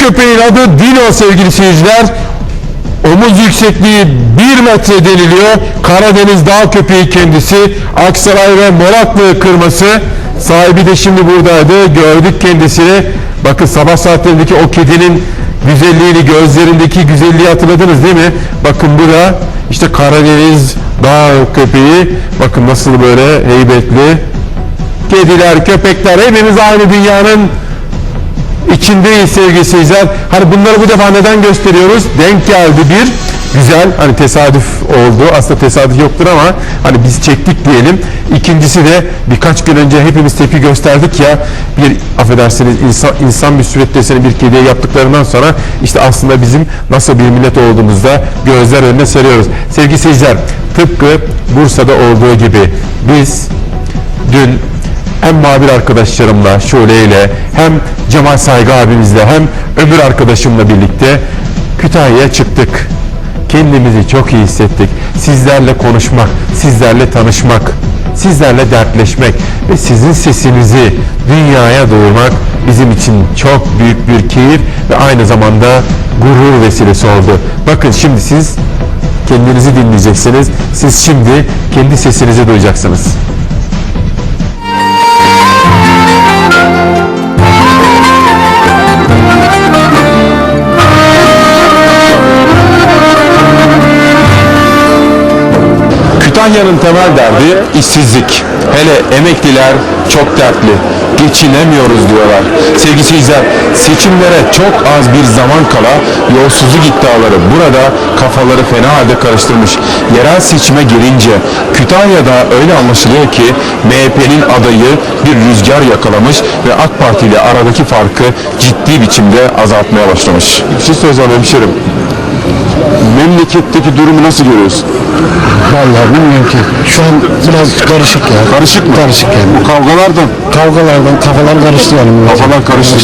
köpeğin adı Dino sevgili seyirciler. Omuz yüksekliği 1 metre deniliyor. Karadeniz dağ köpeği kendisi. Aksaray ve Moraklı kırması. Sahibi de şimdi buradaydı. Gördük kendisini. Bakın sabah saatlerindeki o kedinin güzelliğini, gözlerindeki güzelliği hatırladınız değil mi? Bakın bu da işte Karadeniz dağ köpeği. Bakın nasıl böyle heybetli. Kediler, köpekler hepimiz aynı dünyanın içindeyiz sevgili seyirciler. Hani bunları bu defa neden gösteriyoruz? Denk geldi bir. Güzel hani tesadüf oldu. Aslında tesadüf yoktur ama hani biz çektik diyelim. İkincisi de birkaç gün önce hepimiz tepki gösterdik ya bir affedersiniz insan, insan bir sürettesini bir kediye yaptıklarından sonra işte aslında bizim nasıl bir millet olduğumuzda gözler önüne seriyoruz. Sevgili seyirciler tıpkı Bursa'da olduğu gibi biz dün hem Mabir arkadaşlarımla, Şule ile hem Cemal Saygı abimizle hem öbür arkadaşımla birlikte Kütahya'ya çıktık. Kendimizi çok iyi hissettik. Sizlerle konuşmak, sizlerle tanışmak, sizlerle dertleşmek ve sizin sesinizi dünyaya duyurmak bizim için çok büyük bir keyif ve aynı zamanda gurur vesilesi oldu. Bakın şimdi siz kendinizi dinleyeceksiniz. Siz şimdi kendi sesinizi duyacaksınız. Kütahya'nın temel derdi işsizlik. Hele emekliler çok dertli. Geçinemiyoruz diyorlar. Sevgili seyirciler, seçimlere çok az bir zaman kala yolsuzluk iddiaları burada kafaları fena halde karıştırmış. Yerel seçime gelince Kütahya'da öyle anlaşılıyor ki MHP'nin adayı bir rüzgar yakalamış ve AK Parti ile aradaki farkı ciddi biçimde azaltmaya başlamış. Bir şey söyleyeceğim hemşerim. Memleketteki durumu nasıl görüyorsun? Vallahi bilmiyorum ki. Şu an biraz karışık ya. Karışık mı? Karışık yani. Bu kavgalardan Kavgalardan kafalar karıştı yani. millet. kafalar karıştı.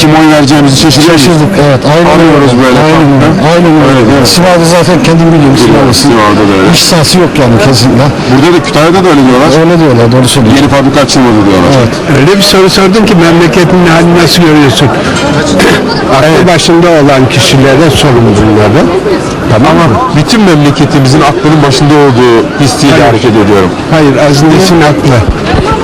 Kim oy vereceğimizi şaşırıyoruz. Şaşırdık evet. Aynen Arıyoruz öyle. böyle. Aynen öyle. Aynen öyle. Değil mi? Sivas'ta zaten kendim biliyorum Sivas'ın. Sivas'ta da öyle. İş sahası yok yani kesinlikle. Burada da Kütahya'da da öyle diyorlar. Öyle diyorlar doğru söylüyor. Yeni fabrika açılmadı diyorlar. Evet. Öyle bir soru sordun ki memleketin halini nasıl görüyorsun? Aklı başında olan kişilere sorun bunları. Ama bütün memleketimizin aklının başında olduğu hissiyle hareket ediyorum. Hayır Aziz Nesin haklı.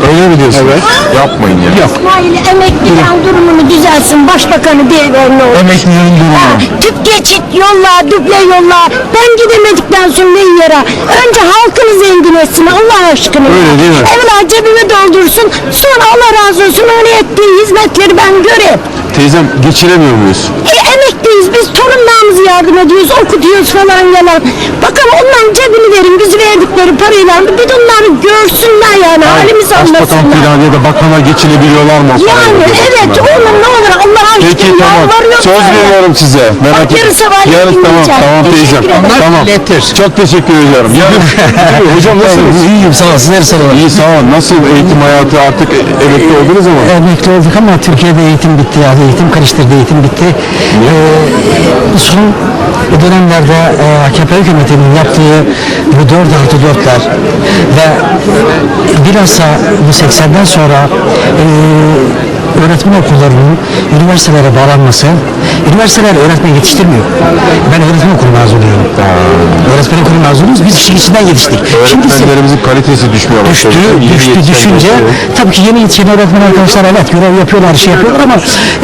Öyle mi diyorsun? Evet. Yapmayın ya. Yok. İsmail emeklilerin durumunu düzelsin. Başbakanı bir verin olur. Emeklilerin durumu. Tüp geçit yolla, duble yolla. Ben gidemedikten sonra ne yara? Önce halkını zengin etsin Allah aşkına. Öyle değil mi? Evvela cebime doldursun. Sonra Allah razı olsun öyle ettiği hizmetleri ben göreyim. Teyzem geçinemiyor muyuz? E, emekliyiz biz torunlarımızı yardım ediyoruz, okutuyoruz falan yalan. Bakın onların cebini verin, biz verdikleri parayla bir de onları görsünler yani halimizi Başbakan anlasınlar. filan ya da bakanlar geçinebiliyorlar mı? o Yani evet Allah aşkına Peki tamam. Söz veriyorum size. Merak Bak, yarın sabah Yarın tamam dinleyeceğim. tamam teyzem. Ederim. Tamam. Çok teşekkür ediyorum. Yarın. Hocam nasılsınız? İyiyim sağ ol. Sizleri soralım. İyi sağ olun. Nasıl eğitim hayatı artık e- emekli oldunuz ama? Emekli olduk ama Türkiye'de eğitim bitti ya. Eğitim karıştırdı, eğitim bitti. Ee, son dönemlerde e, AKP hükümetinin yaptığı bu 4 artı 4'ler ve bilhassa bu 80'den sonra e, öğretmen okullarının üniversitelere bağlanması, üniversiteler öğretmen yetiştirmiyor. Ben öğretmen okulu mezunuyum. Öğretmen okulu mezunuyuz. Biz işin içinden yetiştik. Öğretmenlerimizin kalitesi düşmüyor. düştü, düştü, düşünce tabii ki yeni yetişen öğretmen arkadaşlar evet görev yapıyorlar, şey yapıyorlar ama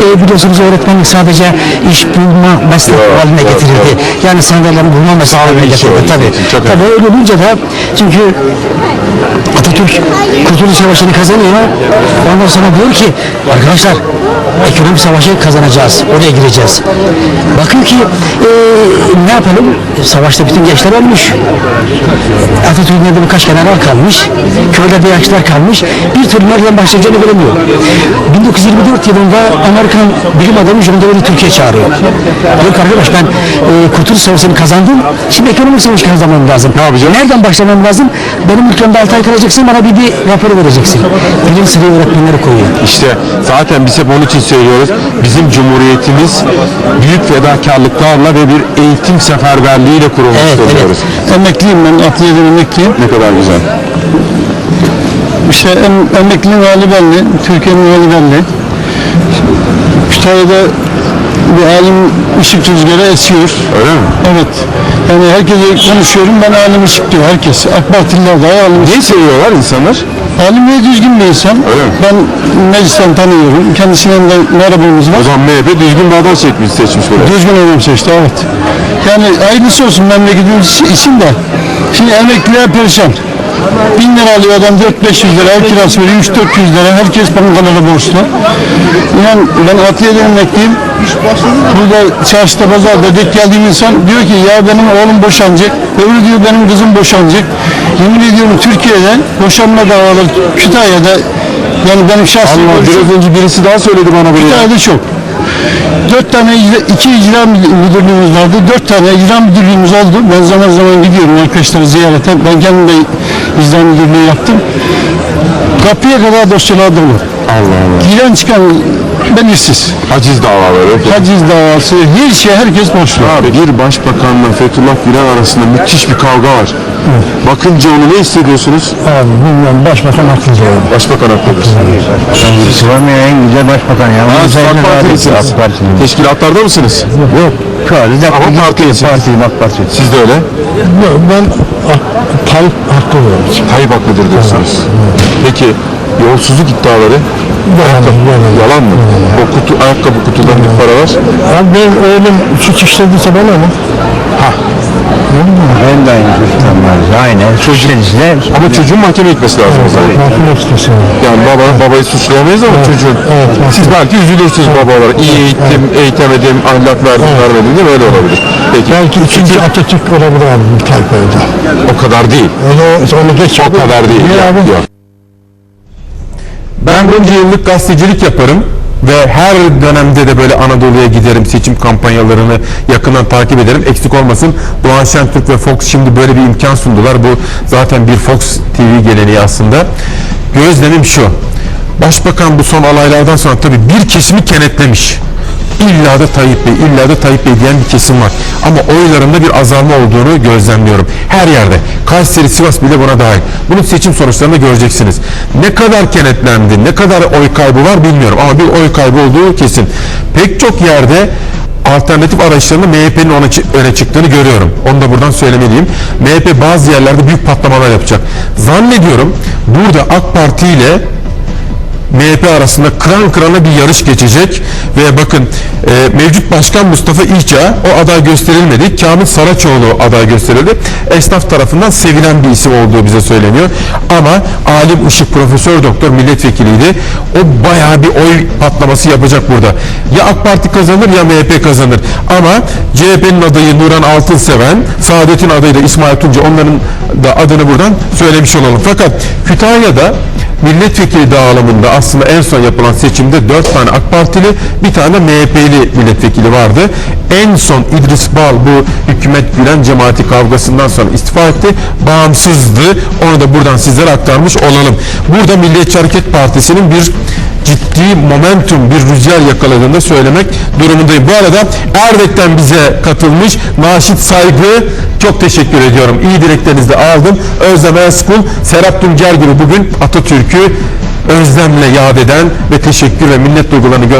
e, biliyorsunuz öğretmenlik sadece iş bulma meslek Yok, haline yok, getirildi. Yani sandalyeleri bulma meslek haline şey getirildi tabii. için, çok Tabii öyle olunca da çünkü Atatürk Kurtuluş Savaşı'nı kazanıyor. Ondan sonra diyor ki arkadaşlar ekonomi savaşı kazanacağız. Oraya gireceğiz. Bakın ki e, ne yapalım? Savaşta bütün gençler ölmüş. Atatürk'ün elinde birkaç general kalmış. Köyde bir yaşlılar kalmış. Bir türlü nereden başlayacağını bilemiyor. 1924 yılında Amerikan bilim adamı John Dewey'i Türkiye çağırıyor. Diyor arkadaş ben e, Kurtuluş Savaşı'nı kazandım. Şimdi ekonomik savaşı kazanmam lazım. Ne yapacağım? Nereden başlamam lazım? Benim ülkemde 6 ay kalacaksın bana bir, bir rapor vereceksin. Birinci sıraya öğretmenleri koyuyor. İşte zaten biz hep onun için söylüyoruz. Bizim cumhuriyetimiz büyük fedakarlıklarla ve bir eğitim seferberliğiyle kurulmuş Evet, evet. diyoruz. Emekliyim ben, Atlıye'den emekliyim. Ne kadar güzel. İşte em, emekliliğin hali belli, Türkiye'nin hali belli. Kütahya'da bir alim ışık rüzgarı esiyor. Öyle mi? Evet. Yani herkese konuşuyorum ben alim ışık diyor herkes. AK Partililer de alim ışık. Neyi seviyorlar insanlar? Alim ve düzgün bir insan. Öyle mi? Ben meclisten tanıyorum. Kendisinden de merhabamız var. O zaman MHP düzgün bir adam seçmiş, seçmiş böyle. Düzgün adam seçti evet. Yani hayırlısı olsun memleketimiz için de. Şimdi emekliler perişan. Bin lira alıyor adam 4-500 lira, ev kirası veriyor 3-400 lira, herkes bankalara borçlu. İnan ben atliye emekliyim. Burada çarşıda pazarda denk geldiğim insan diyor ki ya benim oğlum boşanacak, öbürü diyor benim kızım boşanacak. Yemin ediyorum Türkiye'de boşanma davaları Kütahya'da yani benim şahsi Allah görüşüm- biraz önce birisi daha söyledi bana bunu. ya. Kütahya'da çok. Dört tane, iki icra müdürlüğümüz vardı. Dört tane icra müdürlüğümüz oldu. Ben zaman zaman gidiyorum arkadaşları ziyarete. Ben kendim de icra müdürlüğü yaptım. Kapıya kadar dosyalar dolu. Allah Allah. Giren çıkan belirsiz. Haciz davaları. Haciz davası, her şey herkes borçlu. Abi bir başbakanla Fethullah Gülen arasında müthiş bir kavga var. Bakınca onu ne hissediyorsunuz? Abi bilmiyorum başbakan haklıca. Başbakan haklıdır. Sıvamıyor en güzel başbakan ya. Ha, siz AK Partilisiniz. Teşkilatlarda mısınız? Yok. Sadece Ama partilisiniz. Partiyim AK Parti. Siz de öyle. Ben Tayyip haklı oluyorum. Tayyip haklıdır diyorsunuz. Peki yolsuzluk iddiaları yalan mı? O kutu, ayakkabı kutularındaki paralar Abi benim oğlum suç işlediyse bana mı? Ben de aynı çocuktan var. Aynen. Çocuklar ama çocuğun mahkemeye gitmesi lazım o zaman. Mahkum istiyorsun. Yani baba, babayı suçlayamayız ama çocuğun. Siz belki üzülürsünüz baba olarak. İyi eğittim, eğitemedim, ahlak verdim, vermedim değil mi? Öyle olabilir. Peki. Belki ikinci Atatürk olabilir abi Tayyip'e. O kadar değil. Öyle onu geç. O kadar değil. Abi? yok. Ben bunca yıllık gazetecilik yaparım ve her dönemde de böyle Anadolu'ya giderim, seçim kampanyalarını yakından takip ederim. Eksik olmasın Doğan Şentürk ve Fox şimdi böyle bir imkan sundular. Bu zaten bir Fox TV geleneği aslında. Gözlemim şu. Başbakan bu son olaylardan sonra tabii bir kesimi kenetlemiş. İlla da Tayyip Bey, illa da Tayyip Bey diyen bir kesim var. Ama oylarında bir azalma olduğunu gözlemliyorum. Her yerde. Kayseri, Sivas bile buna dahil. Bunun seçim sonuçlarını göreceksiniz. Ne kadar kenetlendi, ne kadar oy kaybı var bilmiyorum. Ama bir oy kaybı olduğu kesin. Pek çok yerde alternatif arayışlarında MHP'nin ona öne çıktığını görüyorum. Onu da buradan söylemeliyim. MHP bazı yerlerde büyük patlamalar yapacak. Zannediyorum burada AK Parti ile MHP arasında kıran kırana bir yarış geçecek ve bakın e, mevcut başkan Mustafa İlça o aday gösterilmedi. Kamil Saraçoğlu aday gösterildi. Esnaf tarafından sevilen bir isim olduğu bize söyleniyor. Ama Alim Işık Profesör Doktor milletvekiliydi. O bayağı bir oy patlaması yapacak burada. Ya AK Parti kazanır ya MHP kazanır. Ama CHP'nin adayı Nuran Altınseven, Saadet'in adayı da İsmail Tunca onların da adını buradan söylemiş olalım. Fakat Kütahya'da milletvekili dağılımında aslında en son yapılan seçimde 4 tane AK Partili bir tane MHP'li milletvekili vardı. En son İdris Bal bu hükümet Gülen cemaati kavgasından sonra istifa etti. Bağımsızdı. Onu da buradan sizlere aktarmış olalım. Burada Milliyetçi Hareket Partisi'nin bir ciddi momentum, bir rüzgar yakaladığını söylemek durumundayım. Bu arada Erdek'ten bize katılmış Naşit Saygı çok teşekkür ediyorum. İyi dileklerinizi de aldım. Özlem Erskul, Serap Tuncer gibi bugün Atatürk'ü özlemle yad eden ve teşekkür ve minnet duygularını gö-